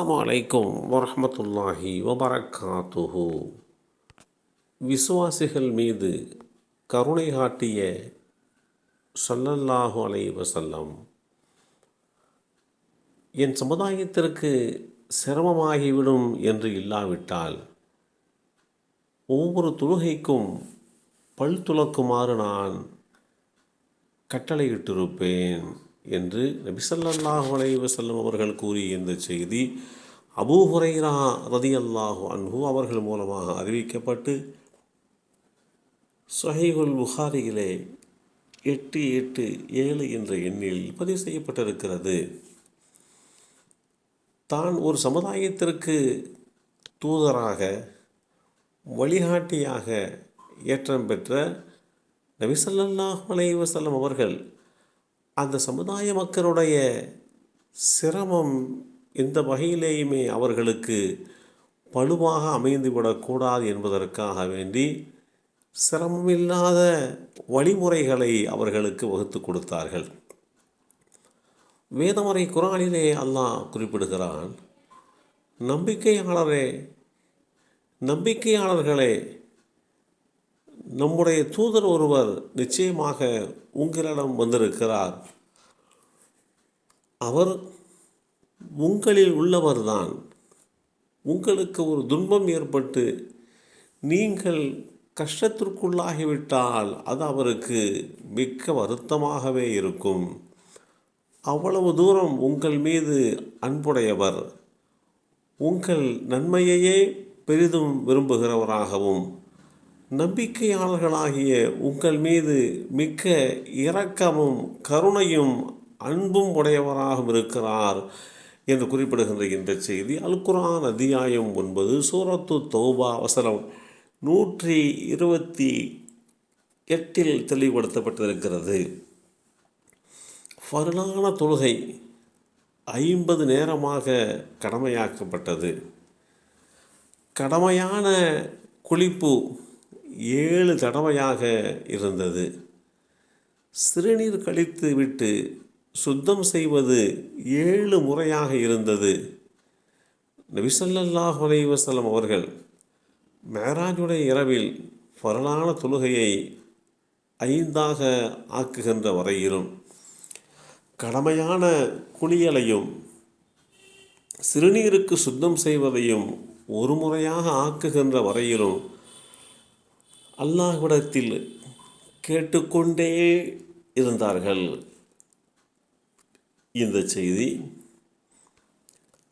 அஸ்ஸலாமு அலைக்கும் வரமத்துல்லாஹி வபரகாத்துஹு. விசுவாசிகள் மீது கருணை காட்டிய சல்லல்லாஹு அலைவசல்லம் என் சமுதாயத்திற்கு சிரமமாகிவிடும் என்று இல்லாவிட்டால் ஒவ்வொரு தொழுகைக்கும் பல் துளக்குமாறு நான் கட்டளையிட்டிருப்பேன். என்று நபிசல்லாஹு அலைஹி அவர்கள் கூறிய இந்த செய்தி அபூ ஹுரைரா ரதியல்லாஹு அன்ஹு அவர்கள் மூலமாக அறிவிக்கப்பட்டு சொஹைகுல் புகாரியிலே எட்டு எட்டு ஏழு என்ற எண்ணில் பதிவு செய்யப்பட்டிருக்கிறது. தான் ஒரு சமுதாயத்திற்கு தூதராக வழிகாட்டியாக ஏற்றம் பெற்ற நபிசல்லாஹ் அலைவசல்லம் அவர்கள் அந்த சமுதாய மக்களுடைய சிரமம் எந்த வகையிலேயுமே அவர்களுக்கு பழுவாக அமைந்துவிடக்கூடாது என்பதற்காக வேண்டி சிரமமில்லாத வழிமுறைகளை அவர்களுக்கு வகுத்து கொடுத்தார்கள். வேதமுறை குரானிலே அல்லாஹ் குறிப்பிடுகிறான் நம்பிக்கையாளரே நம்பிக்கையாளர்களே நம்முடைய தூதர் ஒருவர் நிச்சயமாக உங்களிடம் வந்திருக்கிறார். அவர் உங்களில் உள்ளவர்தான். உங்களுக்கு ஒரு துன்பம் ஏற்பட்டு நீங்கள் கஷ்டத்திற்குள்ளாகிவிட்டால் அது அவருக்கு மிக்க வருத்தமாகவே இருக்கும். அவ்வளவு தூரம் உங்கள் மீது அன்புடையவர். உங்கள் நன்மையையே பெரிதும் விரும்புகிறவராகவும் நம்பிக்கையாளர்களாகிய உங்கள் மீது மிக்க இரக்கமும் கருணையும் அன்பும் உடையவராகவும் இருக்கிறார் என்று குறிப்பிடுகின்ற இந்த செய்தி. அல்குரான் அத்தியாயம் ஒன்பது சூரத்து தௌபா அவசரம் நூற்றி இருபத்தி எட்டில் தெளிவுபடுத்தப்பட்டிருக்கிறது. ஃபருளான தொழுகை ஐம்பது நேரமாக கடமையாக்கப்பட்டது. கடமையான குளிப்பு ஏழு தடவையாக இருந்தது. சிறுநீர் கழித்து விட்டு சுத்தம் செய்வது ஏழு முறையாக இருந்தது. நபிசல்லாஹ் அலைவசலம் அவர்கள் மேராஜுடைய இரவில் பரலான தொழுகையை ஐந்தாக ஆக்குகின்ற வரையிலும் கடமையான குளியலையும் சிறுநீருக்கு சுத்தம் செய்வதையும் ஒரு முறையாக ஆக்குகின்ற வரையிலும் அல்லாஹ்விடத்தில் கேட்டுக்கொண்டே இருந்தார்கள். இந்த செய்தி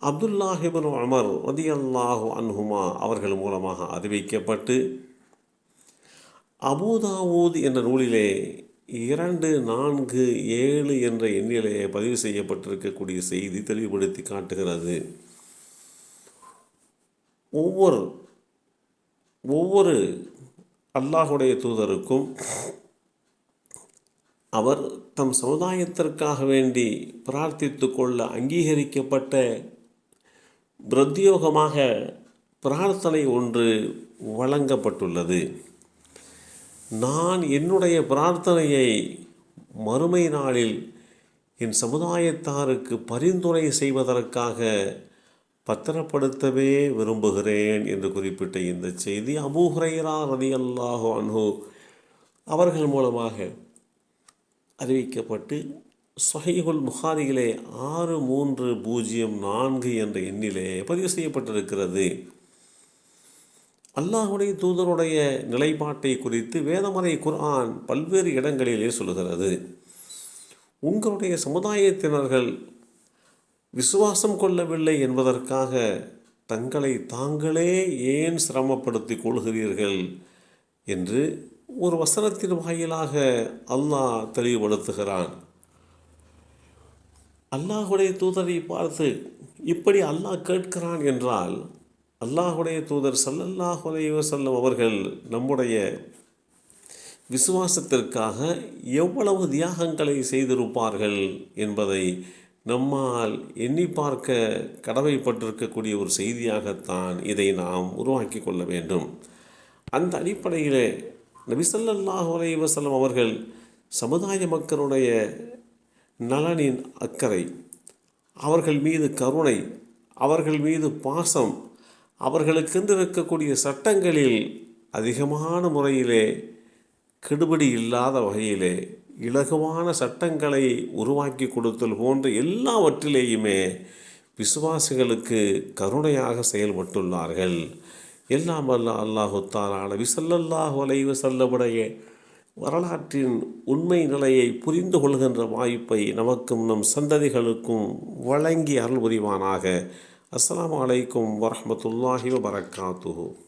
அப்துல்லாஹிபன் அமர் ரதி அல்லாஹு அன்ஹுமா அவர்கள் மூலமாக அறிவிக்கப்பட்டு அபூதாவூத் என்ற நூலிலே இரண்டு நான்கு ஏழு என்ற எண்ணிலே பதிவு செய்யப்பட்டிருக்கக்கூடிய செய்தி தெளிவுபடுத்தி காட்டுகிறது. ஒவ்வொரு ஒவ்வொரு அல்லாஹுடைய தூதருக்கும் அவர் தம் சமுதாயத்திற்காக வேண்டி பிரார்த்தித்து கொள்ள அங்கீகரிக்கப்பட்ட பிரத்யோகமாக பிரார்த்தனை ஒன்று வழங்கப்பட்டுள்ளது. நான் என்னுடைய பிரார்த்தனையை மறுமை நாளில் என் சமுதாயத்தாருக்கு பரிந்துரை செய்வதற்காக பத்திரப்படுத்தவே விரும்புகிறேன் என்று குறிப்பிட்ட இந்த செய்தி அபூஹரைரா ரதி அல்லாஹோ அன்ஹு அவர்கள் மூலமாக அறிவிக்கப்பட்டு சொஹைகுல் புகாரியிலே ஆறு மூன்று பூஜ்ஜியம் நான்கு என்ற எண்ணிலே பதிவு செய்யப்பட்டிருக்கிறது. அல்லாஹுடைய தூதருடைய நிலைப்பாட்டை குறித்து வேதமறை குர்ஆன் பல்வேறு இடங்களிலே சொல்கிறது உங்களுடைய சமுதாயத்தினர்கள் விசுவாசம் கொள்ளவில்லை என்பதற்காக தங்களை தாங்களே ஏன் சிரமப்படுத்தி கொள்கிறீர்கள் என்று ஒரு வசனத்தின் வாயிலாக அல்லாஹ் தெளிவுபடுத்துகிறான். அல்லாஹுடைய தூதரை பார்த்து இப்படி அல்லாஹ் கேட்கிறான் என்றால் அல்லாஹுடைய தூதர் சல்லல்லாஹ் செல்லும் அவர்கள் நம்முடைய விசுவாசத்திற்காக எவ்வளவு தியாகங்களை செய்திருப்பார்கள் என்பதை நம்மால் எண்ணி பார்க்க கடமைப்பட்டிருக்கக்கூடிய ஒரு செய்தியாகத்தான் இதை நாம் உருவாக்கி கொள்ள வேண்டும். அந்த அடிப்படையில் நபிசல்லாஹு அலைவசல்லம் அவர்கள் சமுதாய மக்களுடைய நலனின் அக்கறை அவர்கள் மீது கருணை அவர்கள் மீது பாசம் அவர்களுக்கென்று இருக்கக்கூடிய சட்டங்களில் அதிகமான முறையிலே கெடுபடி இல்லாத வகையிலே இலகுவான சட்டங்களை உருவாக்கி கொடுத்தல் போன்ற எல்லாவற்றிலேயுமே விசுவாசிகளுக்கு கருணையாக செயல்பட்டுள்ளார்கள். எல்லாம் அல்ல அல்லாஹு தாலான விசல்லல்லாஹு அலைவு செல்லவுடைய வரலாற்றின் உண்மை நிலையை புரிந்து கொள்கின்ற வாய்ப்பை நமக்கும் நம் சந்ததிகளுக்கும் வழங்கி அருள் புரிவானாக. அஸ்லாம் வலைக்கும் வரமத்துல்லாஹி வரகாத்து